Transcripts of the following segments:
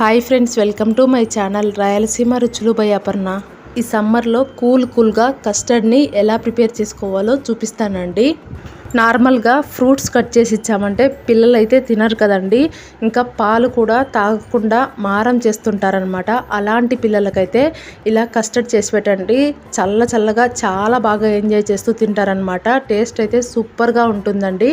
Hi friends welcome to my channel Rayalaseema రుచులు by Aparna. ఈ సమ్మర్లో కూల్ కూల్గా కస్టర్డ్ని ఎలా ప్రిపేర్ చేసుకోవాలో చూపిస్తానండి. నార్మల్గా ఫ్రూట్స్ కట్ చేసి ఇచ్చామంటే పిల్లలు అయితే తినరు కదండి. ఇంకా పాలు కూడా తాగకుండా మారం చేస్తుంటారనమాట అలాంటి పిల్లలకైతే ఇలా కస్టర్డ్ చేసి పెట్టండి. చల్ల చల్లగా చాలా బాగా ఎంజాయ్ చేస్తూ తింటారనమాట టేస్ట్ అయితే సూపర్గా ఉంటుందండి.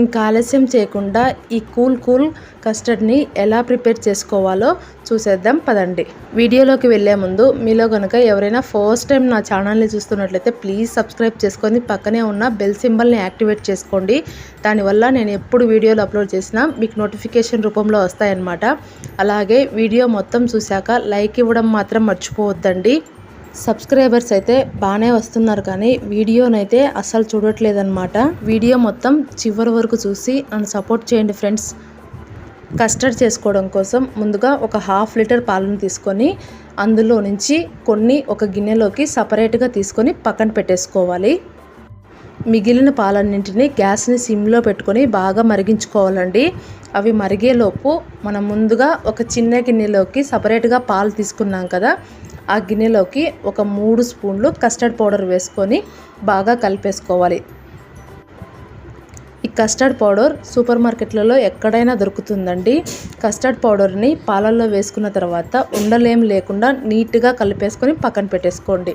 ఇంకా ఆలస్యం చేయకుండా ఈ కూల్ కూల్ కస్టర్డ్ని ఎలా ప్రిపేర్ చేసుకోవాలో చూసేద్దాం పదండి. వీడియోలోకి వెళ్ళే ముందు మీలో కనుక ఎవరైనా ఫస్ట్ టైం నా ఛానల్ని చూస్తున్నట్లయితే ప్లీజ్ సబ్స్క్రైబ్ చేసుకొని పక్కనే ఉన్న బెల్ సింబల్ని యాక్టివేట్ చేసుకోండి. దానివల్ల నేను ఎప్పుడు వీడియోలు అప్లోడ్ చేసినా మీకు నోటిఫికేషన్ రూపంలో వస్తాయన్నమాట. అలాగే వీడియో మొత్తం చూశాక లైక్ ఇవ్వడం మాత్రం మర్చిపోవద్దండి. సబ్స్క్రైబర్స్ అయితే బాగానే వస్తున్నారు కానీ వీడియోనైతే అస్సలు చూడట్లేదన్నమాట. వీడియో మొత్తం చివరి వరకు చూసి నన్ను సపోర్ట్ చేయండి ఫ్రెండ్స్. కస్టర్డ్ చేసుకోవడం కోసం ముందుగా ఒక హాఫ్ లీటర్ పాలను తీసుకొని అందులో నుంచి కొన్ని ఒక గిన్నెలోకి సపరేట్గా తీసుకొని పక్కన పెట్టేసుకోవాలి. మిగిలిన పాలన్నింటినీ గ్యాస్ని సిమ్లో పెట్టుకొని బాగా మరిగించుకోవాలండి. అవి మరిగేలోపు మనం ముందుగా ఒక చిన్న గిన్నెలోకి సపరేట్గా పాలు తీసుకున్నాం కదా ఆ గిన్నెలోకి ఒక మూడు స్పూన్లు కస్టర్డ్ పౌడర్ వేసుకొని బాగా కలిపేసుకోవాలి. ఈ కస్టర్డ్ పౌడర్ సూపర్ మార్కెట్లలో ఎక్కడైనా దొరుకుతుందండి. కస్టర్డ్ పౌడర్ని పాలల్లో వేసుకున్న తర్వాత ఉండలేం లేకుండా నీట్గా కలిపేసుకొని పక్కన పెట్టేసుకోండి.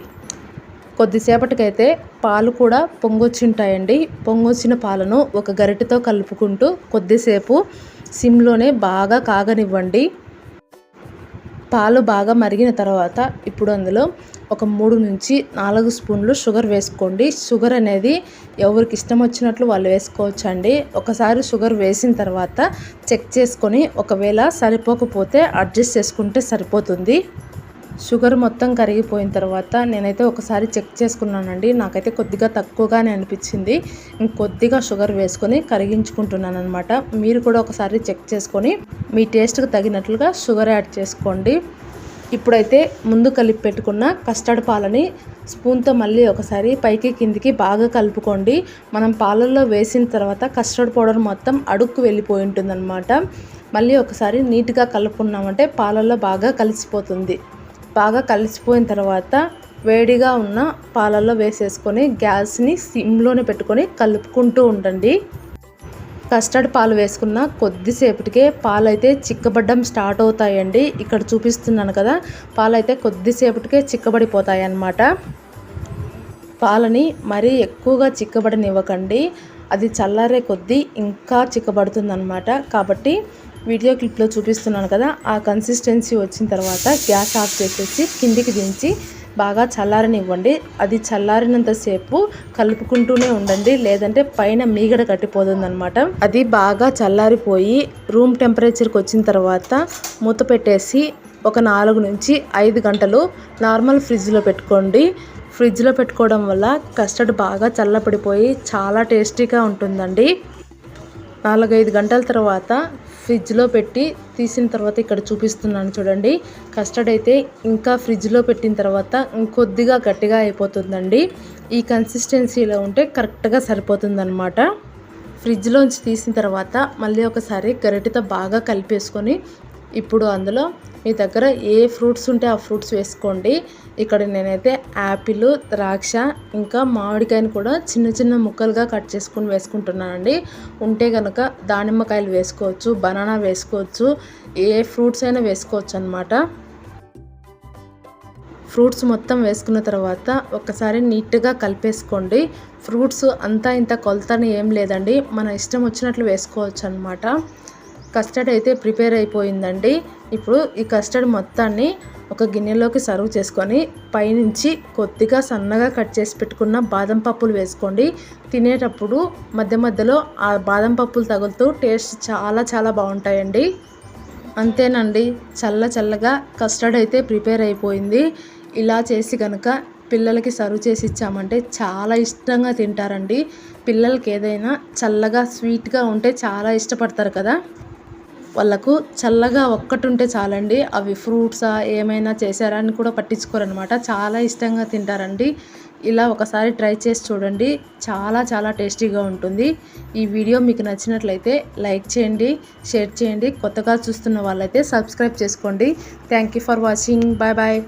కొద్దిసేపటికైతే పాలు కూడా పొంగొచ్చింటాయండి. పొంగొచ్చిన పాలను ఒక గరిటెతో కలుపుకుంటూ కొద్దిసేపు సిమ్లోనే బాగా కాగనివ్వండి. పాలు బాగా మరిగిన తర్వాత ఇప్పుడు అందులో ఒక మూడు నుంచి నాలుగు స్పూన్లు షుగర్ వేసుకోండి. షుగర్ అనేది ఎవరికి ఇష్టం వచ్చినట్లు వాళ్ళు వేసుకోవచ్చండి. ఒకసారి షుగర్ వేసిన తర్వాత చెక్ చేసుకొని ఒకవేళ సరిపోకపోతే అడ్జస్ట్ చేసుకుంటే సరిపోతుంది. షుగర్ మొత్తం కరిగిపోయిన తర్వాత నేనైతే ఒకసారి చెక్ చేసుకున్నానండి. నాకైతే కొద్దిగా తక్కువగానే అనిపించింది. కొద్దిగా షుగర్ వేసుకొని కరిగించుకుంటున్నాను అనమాట మీరు కూడా ఒకసారి చెక్ చేసుకొని మీ టేస్ట్కి తగినట్లుగా షుగర్ యాడ్ చేసుకోండి. ఇప్పుడైతే ముందు కలిపి పెట్టుకున్న కస్టర్డ్ పాలని స్పూన్తో మళ్ళీ ఒకసారి పైకి కిందికి బాగా కలుపుకోండి. మనం పాలల్లో వేసిన తర్వాత కస్టర్డ్ పౌడర్ మొత్తం అడుక్కు వెళ్ళిపోయి ఉంటుందన్నమాట. మళ్ళీ ఒకసారి నీట్గా కలుపుకున్నామంటే పాలల్లో బాగా కలిసిపోతుంది. బాగా కలిసిపోయిన తర్వాత వేడిగా ఉన్న పాలల్లో వేసేసుకొని గ్యాస్ని సిమ్లోనే పెట్టుకొని కలుపుకుంటూ ఉండండి. కస్టర్డ్ పాలు వేసుకున్న కొద్దిసేపటికే పాలైతే చిక్కబడడం చిక్కబడ్డం స్టార్ట్ అవుతాయండి. ఇక్కడ చూపిస్తున్నాను కదా పాలైతే కొద్దిసేపటికే చిక్కబడిపోతాయి అన్నమాట పాలని మరీ ఎక్కువగా చిక్కబడనివ్వకండి. అది చల్లారే కొద్దీ ఇంకా చిక్కబడుతుందన్నమాట. కాబట్టి వీడియో క్లిప్లో చూపిస్తున్నాను కదా ఆ కన్సిస్టెన్సీ వచ్చిన తర్వాత గ్యాస్ ఆఫ్ చేసేసి కిందికి దించి బాగా చల్లారనివ్వండి. అది చల్లారినంతసేపు కలుపుకుంటూనే ఉండండి లేదంటే పైన మీగడ కట్టిపోతుందనమాట అది బాగా చల్లారిపోయి రూమ్ టెంపరేచర్కి వచ్చిన తర్వాత మూత పెట్టేసి ఒక నాలుగు నుంచి ఐదు గంటలు నార్మల్ ఫ్రిడ్జ్లో పెట్టుకోండి. ఫ్రిడ్జ్లో పెట్టుకోవడం వల్ల కస్టర్డ్ బాగా చల్లపడిపోయి చాలా టేస్టీగా ఉంటుందండి. నాలుగైదు గంటల తర్వాత ఫ్రిడ్జ్లో పెట్టి తీసిన తర్వాత ఇక్కడ చూపిస్తున్నాను చూడండి. కస్టర్డ్ అయితే ఇంకా ఫ్రిడ్జ్లో పెట్టిన తర్వాత ఇంకొద్దిగా గట్టిగా అయిపోతుందండి. ఈ కన్సిస్టెన్సీలో ఉంటే కరెక్ట్గా సరిపోతుందన్నమాట. ఫ్రిడ్జ్లోంచి తీసిన తర్వాత మళ్ళీ ఒకసారి గరిటెతో బాగా కలిపేసుకొని ఇప్పుడు అందులో మీ దగ్గర ఏ ఫ్రూట్స్ ఉంటే ఆ ఫ్రూట్స్ వేసుకోండి. ఇక్కడ నేనైతే యాపిల్ ద్రాక్ష ఇంకా మామిడికాయని కూడా చిన్న చిన్న ముక్కలుగా కట్ చేసుకుని వేసుకుంటున్నానండి. ఉంటే కనుక దానిమ్మకాయలు వేసుకోవచ్చు బనానా వేసుకోవచ్చు ఏ ఫ్రూట్స్ అయినా వేసుకోవచ్చు అనమాట ఫ్రూట్స్ మొత్తం వేసుకున్న తర్వాత ఒకసారి నీట్గా కలిపేసుకోండి. ఫ్రూట్స్ అంతా ఇంత కొలతని ఏం లేదండి. మన ఇష్టం వచ్చినట్లు వేసుకోవచ్చు అనమాట కస్టర్డ్ అయితే ప్రిపేర్ అయిపోయిందండి. ఇప్పుడు ఈ కస్టర్డ్ మొత్తాన్ని ఒక గిన్నెలోకి సర్వ్ చేసుకొని పైనుంచి కొద్దిగా సన్నగా కట్ చేసి పెట్టుకున్న బాదం పప్పులు వేసుకోండి. తినేటప్పుడు మధ్య మధ్యలో ఆ బాదం పప్పులు తగులుతూ టేస్ట్ చాలా చాలా బాగుంటాయండి. అంతేనండి చల్ల చల్లగా కస్టర్డ్ అయితే ప్రిపేర్ అయిపోయింది. ఇలా చేసి కనుక పిల్లలకి సర్వ్ చేసి ఇచ్చామంటే చాలా ఇష్టంగా తింటారండి. పిల్లలకి ఏదైనా చల్లగా స్వీట్గా ఉంటే చాలా ఇష్టపడతారు కదా. వాళ్ళకు చల్లగా ఒక్కటి ఉంటే చాలండి. అవి ఫ్రూట్సా ఏమైనా చేశారా అని కూడా పట్టించుకోరనమాట. చాలా ఇష్టంగా తింటారండి. ఇలా ఒకసారి ట్రై చేసి చూడండి. చాలా చాలా టేస్టీగా ఉంటుంది. ఈ వీడియో మీకు నచ్చినట్లయితే లైక్ చేయండి షేర్ చేయండి. కొత్తగా చూస్తున్న వాళ్ళైతే సబ్స్క్రైబ్ చేసుకోండి. Thank you for watching. Bye bye.